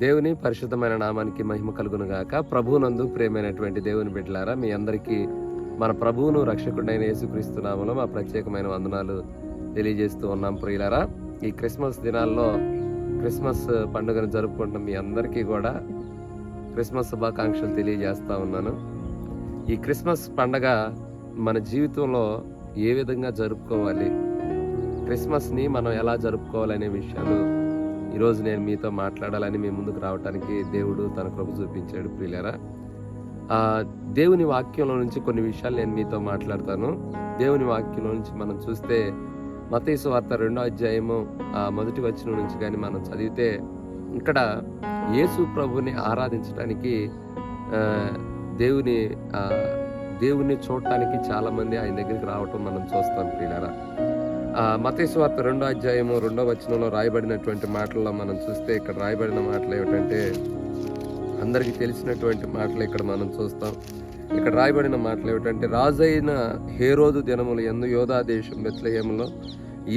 దేవుని పరిశుద్ధమైన నామానికి మహిమ కలుగునుగాక. ప్రభునందు ప్రేమైనటువంటి దేవుని బిడ్డలారా మీ అందరికీ మన ప్రభువును రక్షకుడైన యేసుక్రీస్తు నామలో మా ప్రత్యేకమైన వందనాలు తెలియజేస్తూ ఉన్నాం ప్రియులారా. ఈ క్రిస్మస్ దినాల్లో క్రిస్మస్ పండుగను జరుపుకుంటున్న మీ అందరికీ కూడా క్రిస్మస్ శుభాకాంక్షలు తెలియజేస్తూ ఉన్నాను. ఈ క్రిస్మస్ పండగ మన జీవితంలో ఏ విధంగా జరుపుకోవాలి క్రిస్మస్ని మనం ఎలా జరుపుకోవాలనే విషయాలు ఈరోజు నేను మీతో మాట్లాడాలని మీ ముందుకు రావడానికి దేవుడు తన కృప చూపించాడు ప్రియులరా. దేవుని వాక్యంలో నుంచి కొన్ని విషయాలు నేను మీతో మాట్లాడతాను. దేవుని వాక్యంలో నుంచి మనం చూస్తే మతేసు వార్త రెండో అధ్యాయము మొదటి వచ్చిన నుంచి కానీ మనం చదివితే ఇక్కడ యేసు ప్రభుని ఆరాధించడానికి దేవుని దేవుణ్ణి చూడటానికి చాలామంది ఆయన దగ్గరికి రావటం మనం చూస్తాం ప్రియులరా. మతేశ్వార్త రెండో అధ్యాయము రెండో వచనంలో రాయబడినటువంటి మాటల్లో మనం చూస్తే ఇక్కడ రాయబడిన మాటలు ఏమిటంటే అందరికీ తెలిసినటువంటి మాటలు ఇక్కడ మనం చూస్తాం. ఇక్కడ రాయబడిన మాటలు ఏమిటంటే రాజైన హేరోదు దినములు ఎందు యోధా దేశం బెత్లహేములో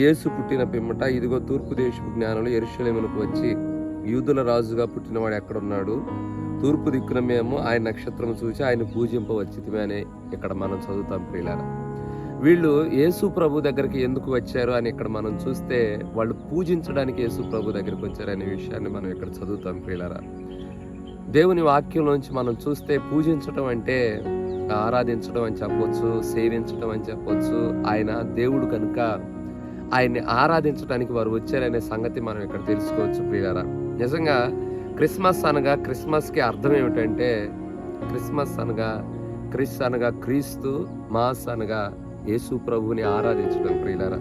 యేసు పుట్టిన పిమ్మట ఇదిగో తూర్పు దేశపు జ్ఞానులు ఎరుషలేములకు వచ్చి యూదుల రాజుగా పుట్టినవాడు ఎక్కడున్నాడు? తూర్పు దిక్కున మేము ఆయన నక్షత్రం చూసి ఆయన పూజింపవచ్చితమే అని ఇక్కడ మనం చదువుతాం ప్రియులారా. వీళ్ళు యేసు ప్రభు దగ్గరికి ఎందుకు వచ్చారు అని ఇక్కడ మనం చూస్తే వాళ్ళు పూజించడానికి యేసు ప్రభు దగ్గరికి వచ్చారు అనే విషయాన్ని మనం ఇక్కడ చదువుతాం ప్రియులరా. దేవుని వాక్యంలోంచి మనం చూస్తే పూజించడం అంటే ఆరాధించడం అని చెప్పొచ్చు సేవించడం అని చెప్పొచ్చు. ఆయన దేవుడు కనుక ఆయన్ని ఆరాధించడానికి వారు వచ్చారనే సంగతి మనం ఇక్కడ తెలుసుకోవచ్చు ప్రియారా నిజంగా క్రిస్మస్ అనగా క్రిస్మస్కి అర్థం ఏమిటంటే క్రిస్మస్ అనగా క్రిస్ అనగా క్రీస్తు మాస్ అనగా యేసు ప్రభువుని ఆరాధించడం ప్రియులారా.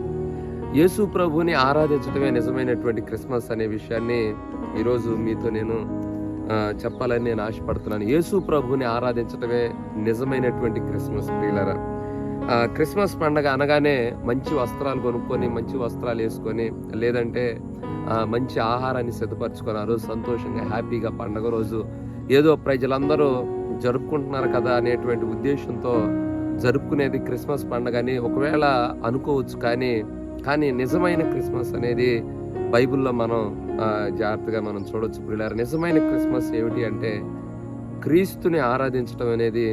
యేసు ప్రభువుని ఆరాధించడమే నిజమైనటువంటి క్రిస్మస్ అనే విషయాన్ని ఈరోజు మీతో నేను చెప్పాలని నేను ఆశపడుతున్నాను. యేసు ప్రభుని ఆరాధించడమే నిజమైనటువంటి క్రిస్మస్ ప్రియులరా. క్రిస్మస్ పండగ అనగానే మంచి వస్త్రాలు కొనుక్కొని మంచి వస్త్రాలు వేసుకొని లేదంటే మంచి ఆహారాన్ని సిద్ధపరచుకొని ఆ రోజు సంతోషంగా హ్యాపీగా పండగ రోజు ఏదో ప్రజలందరూ జరుపుకుంటున్నారు కదా అనేటువంటి ఉద్దేశంతో జరుపుకునేది క్రిస్మస్ పండుగని ఒకవేళ అనుకోవచ్చు కానీ కానీ నిజమైన క్రిస్మస్ అనేది బైబిల్లో మనం జాగ్రత్తగా మనం చూడొచ్చు పిల్లలు నిజమైన క్రిస్మస్ ఏమిటి అంటే క్రీస్తుని ఆరాధించడం అనేది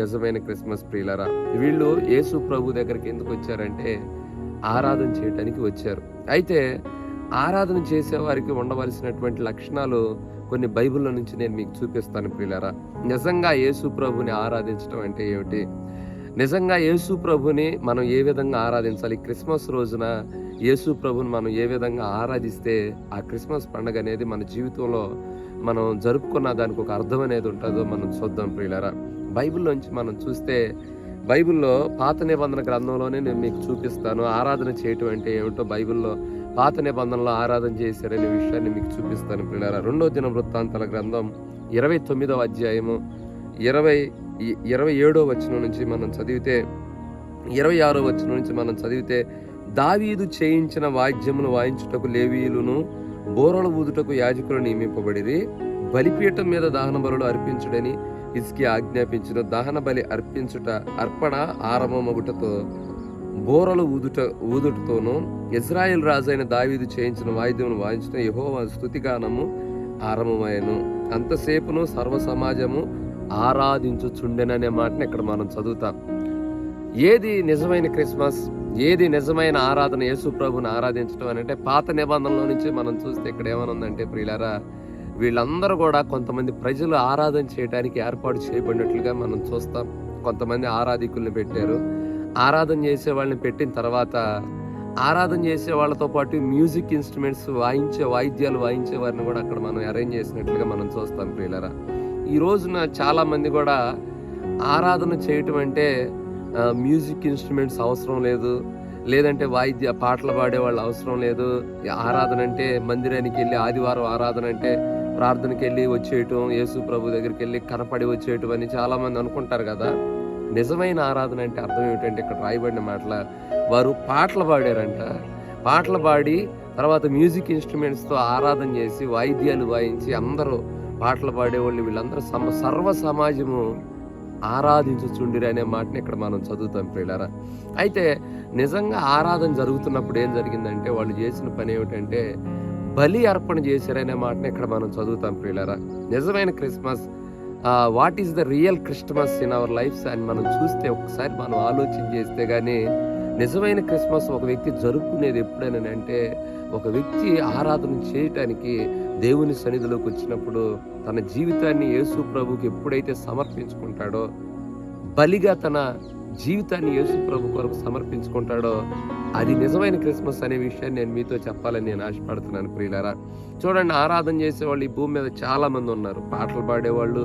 నిజమైన క్రిస్మస్ ప్రియులరా. వీళ్ళు యేసు ప్రభు దగ్గరికి ఎందుకు వచ్చారంటే ఆరాధన చేయడానికి వచ్చారు. అయితే ఆరాధన చేసేవారికి ఉండవలసినటువంటి లక్షణాలు కొన్ని బైబిల్లో నుంచి నేను మీకు చూపిస్తాను ప్రియులరా. నిజంగా యేసు ప్రభుని ఆరాధించడం అంటే ఏమిటి? నిజంగా యేసు ప్రభుని మనం ఏ విధంగా ఆరాధించాలి? క్రిస్మస్ రోజున యేసు ప్రభుని మనం ఏ విధంగా ఆరాధిస్తే ఆ క్రిస్మస్ పండుగ అనేది మన జీవితంలో మనం జరుపుకున్న దానికి ఒక అర్థం అనేది ఉంటుందో మనం చూద్దాం ప్రియులరా. బైబిల్లోంచి మనం చూస్తే బైబిల్లో పాత నిబంధన గ్రంథంలోనే నేను మీకు చూపిస్తాను. ఆరాధన చేయటం అంటే ఏమిటో బైబిల్లో పాత నిబంధనలో ఆరాధన చేశారనే విషయాన్ని మీకు చూపిస్తాను పిల్లరా రెండో దిన వృత్తాంతాల గ్రంథం ఇరవై తొమ్మిదవ అధ్యాయము ఇరవై ఇరవై ఏడో వచనం నుంచి మనం చదివితే ఇరవై ఆరో వచనం నుంచి మనం చదివితే దావీదు చేయించిన వాద్యమును వాయించుటకు లేవీయులను బోరలు ఊదుటకు యాజకులు నియమింపబడిరి. బలిపీఠం మీద దహన బలులు అర్పించుడని ఇసుకి ఆజ్ఞాపించిన. దహన బలి అర్పించుట అర్పణ ఆరంభమగుటతో బోరలు ఊదుట ఊదుటతోనూ ఇజ్రాయెల్ రాజైన దావీదు చేయించిన వాయిద్యమును వాయించిన యహోవ స్థుతిగానము ఆరంభమయ్యను. అంతసేపును సర్వ సమాజము ఆరాధించుచుండెననే మాటని ఇక్కడ మనం చదువుతాం. ఏది నిజమైన క్రిస్మస్ ఏది నిజమైన ఆరాధన యేసు ప్రభుని ఆరాధించడం అని అంటే పాత నిబంధనలో నుంచి మనం చూస్తే ఇక్కడ ఏమనుందంటే ప్రియులారా వీళ్ళందరూ కూడా కొంతమంది ప్రజలు ఆరాధన చేయడానికి ఏర్పాటు చేయబడినట్లుగా మనం చూస్తాం. కొంతమంది ఆరాధికుల్ని పెట్టారు. ఆరాధన చేసే వాళ్ళని పెట్టిన తర్వాత ఆరాధన చేసే వాళ్ళతో పాటు మ్యూజిక్ ఇన్స్ట్రుమెంట్స్ వాయించే వాయిద్యాలు వాయించే వారిని కూడా అక్కడ మనం అరేంజ్ చేసినట్లుగా మనం చూస్తాం ప్రియులరా. ఈ రోజున చాలామంది కూడా ఆరాధన చేయటం అంటే మ్యూజిక్ ఇన్స్ట్రుమెంట్స్ అవసరం లేదు. లేదంటే వాయిద్య పాటలు పాడే వాళ్ళు అవసరం లేదు. ఆరాధన అంటే మందిరానికి వెళ్ళి ఆదివారం ఆరాధన అంటే ప్రార్థనకి వెళ్ళి వచ్చేయటం యేసు ప్రభు దగ్గరికి వెళ్ళి కనపడి వచ్చేయటం అని చాలామంది అనుకుంటారు కదా. నిజమైన ఆరాధన అంటే అర్థం ఏమిటంటే ఇక్కడ రాయబడిన మాటల వారు పాటలు పాడారంట. పాటలు పాడి తర్వాత మ్యూజిక్ ఇన్స్ట్రుమెంట్స్తో ఆరాధన చేసి వాయిద్యాలు వాయించి అందరూ పాటలు పాడేవాళ్ళు వీళ్ళందరూ సమ సర్వ సమాజము ఆరాధించుచుండిరి అనే మాటని ఇక్కడ మనం చదువుతాం ప్రియులారా. అయితే నిజంగా ఆరాధన జరుగుతున్నప్పుడు ఏం జరిగిందంటే వాళ్ళు చేసిన పని ఏమిటంటే బలి అర్పణ చేశారనే మాటని ఇక్కడ మనం చదువుతాం ప్రియులరా. నిజమైన Christmas what is the real Christmas in our lives అని మనం చూస్తే ఒకసారి మనం ఆలోచన చేస్తే కానీ నిజమైన క్రిస్మస్ ఒక వ్యక్తి జరుపుకునేది ఎప్పుడైనా అంటే ఒక వ్యక్తి ఆరాధన చేయటానికి దేవుని సన్నిధిలోకి వచ్చినప్పుడు తన జీవితాన్ని యేసు ప్రభుకి ఎప్పుడైతే సమర్పించుకుంటాడో బలిగా తన జీవితాన్ని యేసు ప్రభు కొరకు సమర్పించుకుంటాడో అది నిజమైన క్రిస్మస్ అనే విషయాన్ని నేను మీతో చెప్పాలని నేను ఆశపడుతున్నాను ప్రియులారా. చూడండి ఆరాధన చేసేవాళ్ళు ఈ భూమి మీద చాలామంది ఉన్నారు. పాటలు పాడేవాళ్ళు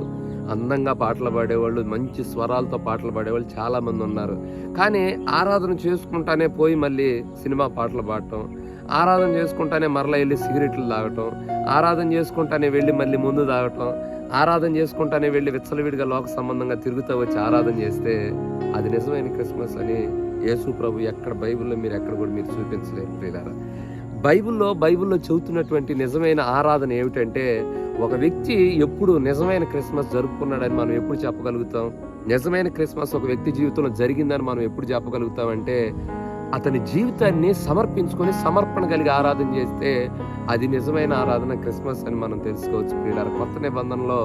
అందంగా పాటలు పాడేవాళ్ళు మంచి స్వరాలతో పాటలు పాడేవాళ్ళు చాలామంది ఉన్నారు. కానీ ఆరాధన చేసుకుంటానే పోయి మళ్ళీ సినిమా పాటలు పాడటం ఆరాధన చేసుకుంటానే మరలా వెళ్ళి సిగరెట్లు తాగటం ఆరాధన చేసుకుంటానే వెళ్ళి మళ్ళీ ముందు తాగటం ఆరాధన చేసుకుంటానే వెళ్ళి విచ్చలవిడిగా లోక సంబంధంగా తిరుగుతూ వచ్చి ఆరాధన చేస్తే అది నిజమైన క్రిస్మస్ అని యేసు ప్రభు ఎక్కడ బైబిల్లో మీరు ఎక్కడ కూడా మీరు చూపించలేరు ప్రియులారా. బైబిల్లో బైబిల్లో చెబుతున్నటువంటి నిజమైన ఆరాధన ఏమిటంటే ఒక వ్యక్తి ఎప్పుడు నిజమైన క్రిస్మస్ జరుపుకున్నాడని మనం ఎప్పుడు చెప్పగలుగుతాం? నిజమైన క్రిస్మస్ ఒక వ్యక్తి జీవితంలో జరిగిందని మనం ఎప్పుడు చెప్పగలుగుతాం అంటే అతని జీవితాన్ని సమర్పించుకొని సమర్పణ కలిగి ఆరాధన చేస్తే అది నిజమైన ఆరాధన క్రిస్మస్ అని మనం తెలుసుకోవచ్చు ప్రియులారా. కొత్త నిబంధనలో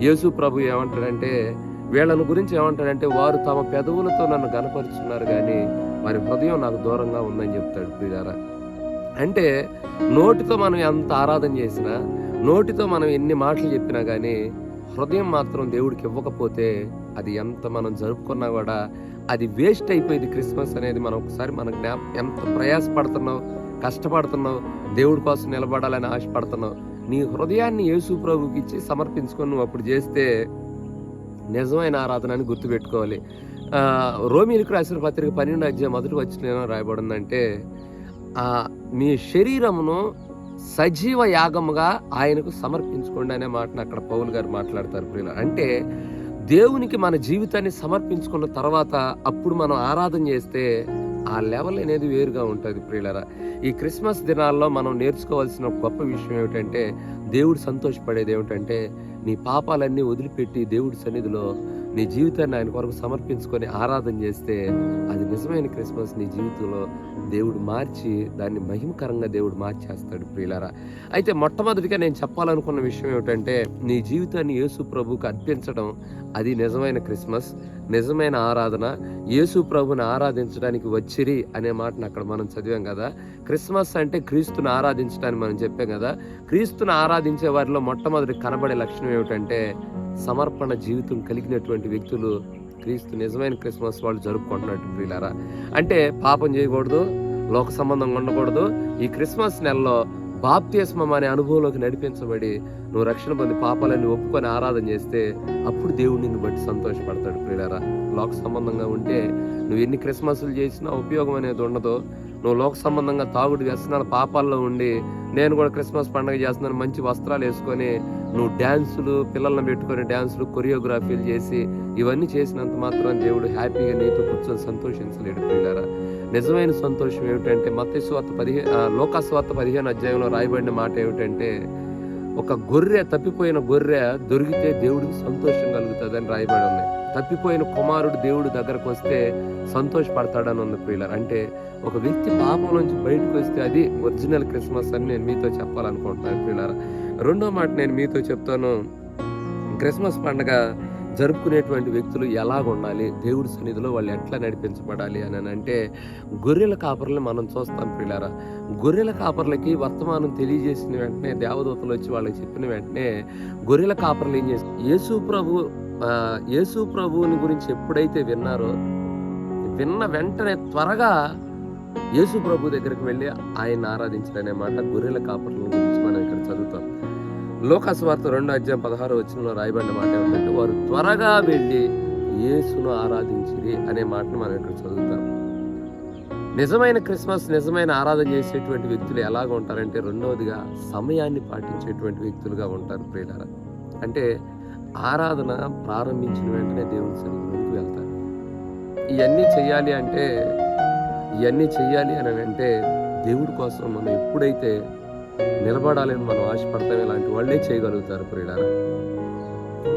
యేసు ప్రభు ఏమంటాడంటే వీళ్ళని గురించి ఏమంటాడంటే వారు తమ పెదవులతో నన్ను గనపరుచున్నారు కానీ వారి హృదయం నాకు దూరంగా ఉందని చెప్తాడు ప్రియారా అంటే నోటితో మనం ఎంత ఆరాధన చేసినా నోటితో మనం ఎన్ని మాటలు చెప్పినా కానీ హృదయం మాత్రం దేవుడికి ఇవ్వకపోతే అది ఎంత మనం జరుపుకున్నా కూడా అది వేస్ట్ అయిపోయింది క్రిస్మస్ అనేది మనం ఒకసారి మన జ్ఞాప ఎంత ప్రయాసపడుతున్నావు కష్టపడుతున్నావు దేవుడి కోసం నిలబడాలని ఆశపడుతున్నావు నీ హృదయాన్ని యేసు ప్రభుకి ఇచ్చి సమర్పించుకొని నువ్వు అప్పుడు చేస్తే నిజమైన ఆరాధన అని గుర్తుపెట్టుకోవాలి. రోమిలకు రాసిన పత్రిక పన్నెండు అధ్యాయం మొదటి వచ్చిన రాయబడిందంటే మీ శరీరమును సజీవ యాగముగా ఆయనకు సమర్పించుకోండి అనే మాటను అక్కడ పౌల్ గారు మాట్లాడతారు ప్రియుల అంటే దేవునికి మన జీవితాన్ని సమర్పించుకున్న తర్వాత అప్పుడు మనం ఆరాధన చేస్తే ఆ లెవెల్ అనేది వేరుగా ఉంటుంది ప్రియులరా. ఈ క్రిస్మస్ దినాల్లో మనం నేర్చుకోవాల్సిన గొప్ప విషయం ఏమిటంటే దేవుడు సంతోషపడేది ఏమిటంటే నీ పాపాలన్నీ వదిలిపెట్టి దేవుడి సన్నిధిలో నీ జీవితాన్ని ఆయన కొరకు సమర్పించుకొని ఆరాధన చేస్తే అది నిజమైన క్రిస్మస్ నీ జీవితంలో దేవుడు మార్చి దాన్ని మహిమకరంగా దేవుడు మార్చేస్తాడు ప్రియులారా. అయితే మొట్టమొదటిగా నేను చెప్పాలనుకున్న విషయం ఏమిటంటే నీ జీవితాన్ని యేసు ప్రభుకు అర్పించడం అది నిజమైన క్రిస్మస్ నిజమైన ఆరాధన యేసు ప్రభుని ఆరాధించడానికి వచ్చిరి అనే మాటను అక్కడ మనం చదివాం కదా. క్రిస్మస్ అంటే క్రీస్తుని ఆరాధించడానికి మనం చెప్పాం కదా. క్రీస్తుని ఆరాధించే వారిలో మొట్టమొదటి కనబడే లక్షణం ఏమిటంటే సమర్పణ జీవితం కలిగినటువంటి వ్యక్తులు క్రీస్తు నిజమైన క్రిస్మస్ వాళ్ళు జరుపుకుంటున్నట్టు ప్రియులారా అంటే పాపం చేయకూడదు లోక సంబంధంగా ఉండకూడదు. ఈ క్రిస్మస్ నెలలో బాప్తిస్మం అనే అనుభవంలోకి నడిపించబడి నువ్వు రక్షణ పొంది పాపాలన్నీ ఒప్పుకొని ఆరాధన చేస్తే అప్పుడు దేవుడు నిన్ను బట్టి సంతోషపడతాడు ప్రియులారా. లోక సంబంధంగా ఉంటే నువ్వు ఎన్ని క్రిస్మస్లు చేసినా ఉపయోగం అనేది ఉండదు. నువ్వు లోక సంబంధంగా తాగుడు వ్యసనాల పాపాల్లో ఉండి నేను కూడా క్రిస్మస్ పండుగ చేస్తున్నాను మంచి వస్త్రాలు వేసుకొని నువ్వు డ్యాన్సులు పిల్లల్ని పెట్టుకొని డ్యాన్సులు కొరియోగ్రఫీలు చేసి ఇవన్నీ చేసినంత మాత్రం దేవుడు హ్యాపీగా నీతో కూర్చొని సంతోషించలేడు పిల్లరా నిజమైన సంతోషం ఏమిటంటే మత్స్వార్త పదిహే లోకాస్వార్త పదిహేను అధ్యాయంలో రాయబడిన మాట ఏమిటంటే ఒక గొర్రె తప్పిపోయిన గొర్రె దొరికితే దేవుడికి సంతోషం కలుగుతుంది అని రాయబడి ఉంది. తప్పిపోయిన కుమారుడు దేవుడి దగ్గరకు వస్తే సంతోషపడతాడని ఉంది ప్రియులర్. అంటే ఒక వ్యక్తి పాపం నుంచి బయటకు వస్తే అది ఒరిజినల్ క్రిస్మస్ అని నేను మీతో చెప్పాలనుకుంటున్నాను ప్రియులర్. రెండో మాట నేను మీతో చెప్తాను. క్రిస్మస్ పండగ జరుపుకునేటువంటి వ్యక్తులు ఎలాగ ఉండాలి? దేవుడి సన్నిధిలో వాళ్ళు ఎట్లా నడిపించబడాలి అని అంటే గొర్రెల కాపర్లను మనం చూస్తాం పిల్లారా గొర్రెల కాపర్లకి వర్తమానం తెలియజేసిన వెంటనే దేవదూతలు వచ్చి వాళ్ళకి చెప్పిన వెంటనే గొర్రెల కాపర్లు ఏం చేస్తారు? యేసు ప్రభు యేసు ప్రభువుని గురించి ఎప్పుడైతే విన్నారో విన్న వెంటనే త్వరగా యేసు ప్రభు దగ్గరికి వెళ్ళి ఆయన ఆరాధించడనే మాట గొర్రెల కాపర్ల గురించి మనం ఇక్కడ చదువుతాం. లోకస్వార్త రెండో అధ్యాయం పదహారు వచ్చిన రాయబడిన మాట ఏమిటంటే వారు త్వరగా వెళ్ళి యేసును ఆరాధించిరి అనే మాటను మనం ఇక్కడ చదువుతాం. నిజమైన క్రిస్మస్ నిజమైన ఆరాధన చేసేటువంటి వ్యక్తులు ఎలాగ ఉంటారంటే రెండవదిగా సమయాన్ని పాటించేటువంటి వ్యక్తులుగా ఉంటారు ప్రియులారా. అంటే ఆరాధన ప్రారంభించిన వెంటనే దేవుని సన్నిధిలోకి వెళ్తారు. ఇవన్నీ చేయాలి అంటే ఇవన్నీ చేయాలి అని అంటే దేవుడి కోసం మనం ఎప్పుడైతే నిలబడాలని మనం ఆశపడతాం ఇలాంటి వాళ్ళే చేయగలుగుతారు ప్రియులారా.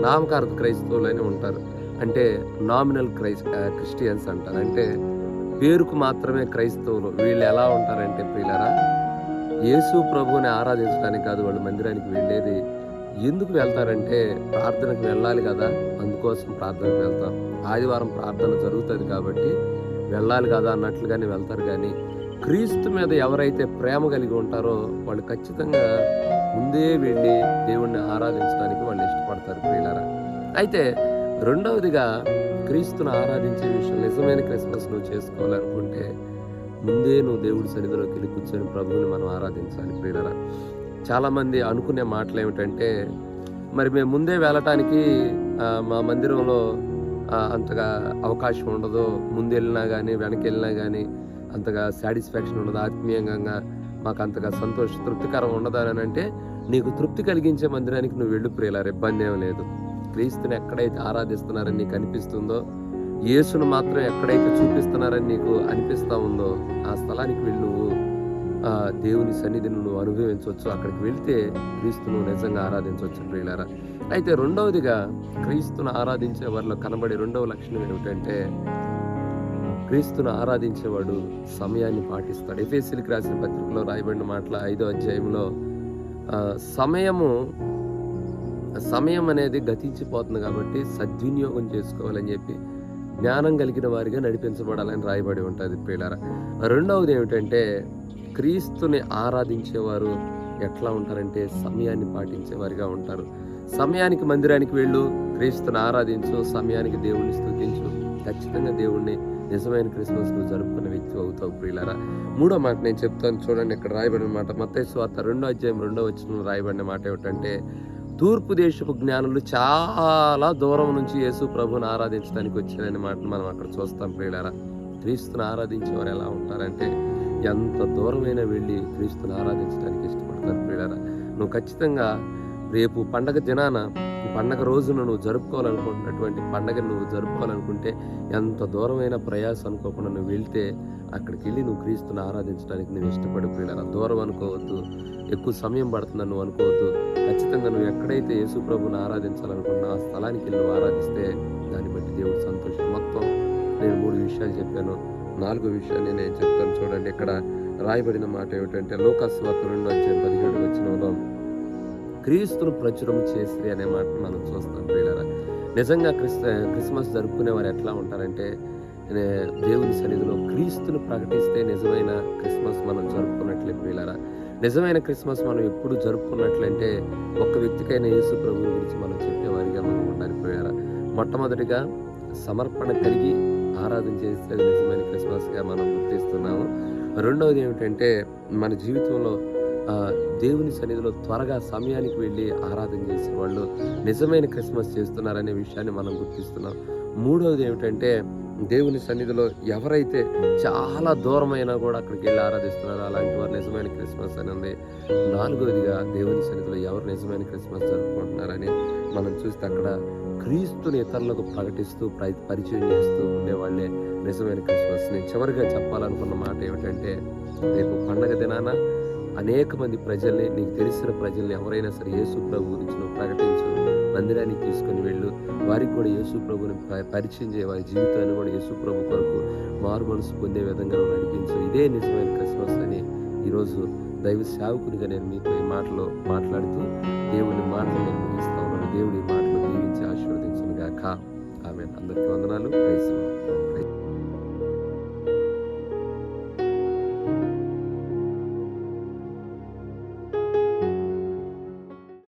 నామకార్థ క్రైస్తవులనే ఉంటారు. అంటే నామినల్ క్రైస్ క్రిస్టియన్స్ అంటారు. అంటే పేరుకు మాత్రమే క్రైస్తవులు వీళ్ళు ఎలా ఉంటారంటే ప్రియులరా యేసు ప్రభువుని ఆరాధించడానికి కాదు వాళ్ళు మందిరానికి వెళ్ళేది ఎందుకు వెళ్తారంటే ప్రార్థనకు వెళ్ళాలి కదా అందుకోసం ప్రార్థనకు వెళ్తాం. ఆదివారం ప్రార్థన జరుగుతుంది కాబట్టి వెళ్ళాలి కదా అన్నట్లుగానే వెళ్తారు కానీ క్రీస్తు మీద ఎవరైతే ప్రేమ కలిగి ఉంటారో వాళ్ళు ఖచ్చితంగా ముందే వెళ్ళి దేవుణ్ణి ఆరాధించడానికి వాళ్ళు ఇష్టపడతారు ప్రియులారా. అయితే రెండవదిగా క్రీస్తును ఆరాధించే విషయం నిజమైన క్రిస్మస్ నువ్వు చేసుకోవాలనుకుంటే ముందే నువ్వు దేవుడి సన్నిధిలోకి వెళ్ళి కూర్చొని ప్రభువుని మనం ఆరాధించాలి ప్రియులరా. చాలామంది అనుకునే మాటలు ఏమిటంటే మరి మేము ముందే వెళ్ళటానికి మా మందిరంలో అంతగా అవకాశం ఉండదు. ముందు వెళ్ళినా కానీ వెనక్కి వెళ్ళినా కానీ అంతగా సాటిస్ఫాక్షన్ ఉండదు. ఆత్మీయంగా మాకు అంతగా సంతోష తృప్తికరం ఉండదు అని అంటే నీకు తృప్తి కలిగించే మందిరానికి నువ్వు వెళ్ళు ప్రియులారు. ఇబ్బంది ఏం లేదు. క్రీస్తుని ఎక్కడైతే ఆరాధిస్తున్నారని నీకు అనిపిస్తుందో యేసును మాత్రం ఎక్కడైతే చూపిస్తున్నారని నీకు అనిపిస్తూ ఉందో ఆ స్థలానికి వెళ్ళు. నువ్వు దేవుని సన్నిధిని నువ్వు అనుభవించవచ్చు. అక్కడికి వెళ్తే క్రీస్తును నిజంగా ఆరాధించవచ్చు ప్రియులారా. అయితే రెండవదిగా క్రీస్తును ఆరాధించే వారిలో కనబడే రెండవ లక్షణం ఏమిటంటే క్రీస్తును ఆరాధించేవాడు సమయాన్ని పాటిస్తాడు. ఎఫ్ఎస్సీలకు రాసిన పత్రికలో రాయబడిన మాటల ఐదో అధ్యాయంలో సమయము సమయం అనేది గతించిపోతుంది కాబట్టి సద్వినియోగం చేసుకోవాలని చెప్పి జ్ఞానం కలిగిన వారిగా నడిపించబడాలని రాయబడి ఉంటుంది పిల్లర రెండవది ఏమిటంటే క్రీస్తుని ఆరాధించేవారు ఎట్లా ఉంటారంటే సమయాన్ని పాటించేవారిగా ఉంటారు. సమయానికి మందిరానికి వెళ్ళు క్రీస్తుని ఆరాధించు సమయానికి దేవుణ్ణి స్థుతించు. ఖచ్చితంగా దేవుణ్ణి నిజమైన క్రిస్మస్ నువ్వు జరుపుకునే వ్యక్తి అవుతావు ప్రియులారా. మూడో మాట నేను చెప్తాను చూడండి ఇక్కడ రాయబడిన మాట. మత్తయి స్వార్థ రెండో అధ్యాయం రెండో వచ్చిన రాయబడిన మాట ఏమిటంటే తూర్పు దేశపు జ్ఞానులు చాలా దూరం నుంచి యేసు ప్రభుని ఆరాధించడానికి వచ్చారనే మాట మనం అక్కడ చూస్తాం ప్రియులారా. క్రీస్తుని ఆరాధించేవారు ఎలా ఉంటారంటే ఎంత దూరమైనా వెళ్ళి క్రీస్తుని ఆరాధించడానికి ఇష్టపడతారు ప్రియులారా. నువ్వు ఖచ్చితంగా రేపు పండగ దినాన పండగ రోజున నువ్వు జరుపుకోవాలనుకుంటున్నటువంటి పండగను నువ్వు జరుపుకోవాలనుకుంటే ఎంత దూరమైన ప్రయాస అనుకోకుండా నువ్వు వెళ్తే అక్కడికి వెళ్ళి నువ్వు క్రీస్తుని ఆరాధించడానికి నువ్వు ఇష్టపడి ప్రియులారా. దూరం అనుకోవద్దు ఎక్కువ సమయం పడుతుందని నువ్వు అనుకోవద్దు. ఖచ్చితంగా నువ్వు ఎక్కడైతే యేసు ప్రభుని ఆరాధించాలనుకున్నా ఆ స్థలానికి వెళ్ళి నువ్వు ఆరాధిస్తే దాన్ని బట్టి దేవుడు సంతోషం మొత్తం నేను మూడు విషయాలు చెప్పాను. నాలుగో విషయాన్ని నేను చెప్తాను చూడండి. ఇక్కడ రాయబడిన మాట ఏమిటంటే లోకస్వార్త రెండు వచ్చే పదిహేడు వచ్చిన క్రీస్తును ప్రచురం చేసి అనే మాట మనం చూస్తాం ప్రియులరా. నిజంగా క్రిస్ క్రిస్మస్ జరుపుకునే వారు ఎట్లా ఉంటారంటే దేవుని సన్నిధిలో క్రీస్తును ప్రకటిస్తే నిజమైన క్రిస్మస్ మనం జరుపుకున్నట్లే ప్రియులరా. నిజమైన క్రిస్మస్ మనం ఎప్పుడు జరుపుకున్నట్లంటే ఒక్క వ్యక్తికైన యేసు ప్రభువు గురించి మనం చెప్పేవారిగా మనం ఉండాలి ప్రియులరా. మొట్టమొదటిగా సమర్పణ కలిగి ఆరాధన చేస్తే నిజమైన క్రిస్మస్గా మనం గుర్తిస్తున్నాము. రెండవది ఏమిటంటే మన జీవితంలో దేవుని సన్నిధిలో త్వరగా సమయానికి వెళ్ళి ఆరాధన చేసే వాళ్ళు నిజమైన క్రిస్మస్ చేస్తున్నారనే విషయాన్ని మనం గుర్తిస్తున్నాం. మూడవది ఏమిటంటే దేవుని సన్నిధిలో ఎవరైతే చాలా దూరమైనా కూడా అక్కడికి వెళ్ళి ఆరాధిస్తున్నారో అలాంటి వారు నిజమైన క్రిస్మస్ అని ఉంది. నాలుగవదిగా దేవుని సన్నిధిలో ఎవరు నిజమైన క్రిస్మస్ జరుపుకుంటున్నారని మనం చూస్తే అక్కడ క్రీస్తుని ఇతరులకు ప్రకటిస్తూ పరిచయం చేస్తూ ఉండేవాళ్ళే. నిజమైన క్రిస్మస్ నేను చివరిగా చెప్పాలనుకున్న మాట ఏమిటంటే రేపు పండగ దినాన అనేక మంది ప్రజల్ని నీకు తెలిసిన ప్రజల్ని ఎవరైనా సరే యేసు ప్రభు గురించి నువ్వు ప్రకటించు మందిరానికి తీసుకొని వెళ్ళు. వారికి కూడా యేసు ప్రభుని పరిచయం చేయ. వారి జీవితాన్ని కూడా యేసు ప్రభు కొరకు మారు మనసు పొందే విధంగా నువ్వు నడిపించు. ఇదే నిజమైన క్రిస్మస్ అని ఈరోజు దైవ సేవకునిగా నేను మీతో ఈ మాటలో మాట్లాడుతూ దేవుని మాటలు నేను ముగిస్తా ఉన్నాను. దేవుడి మాట ఆమె అందరికీ వందనాలు. ప్రైజ్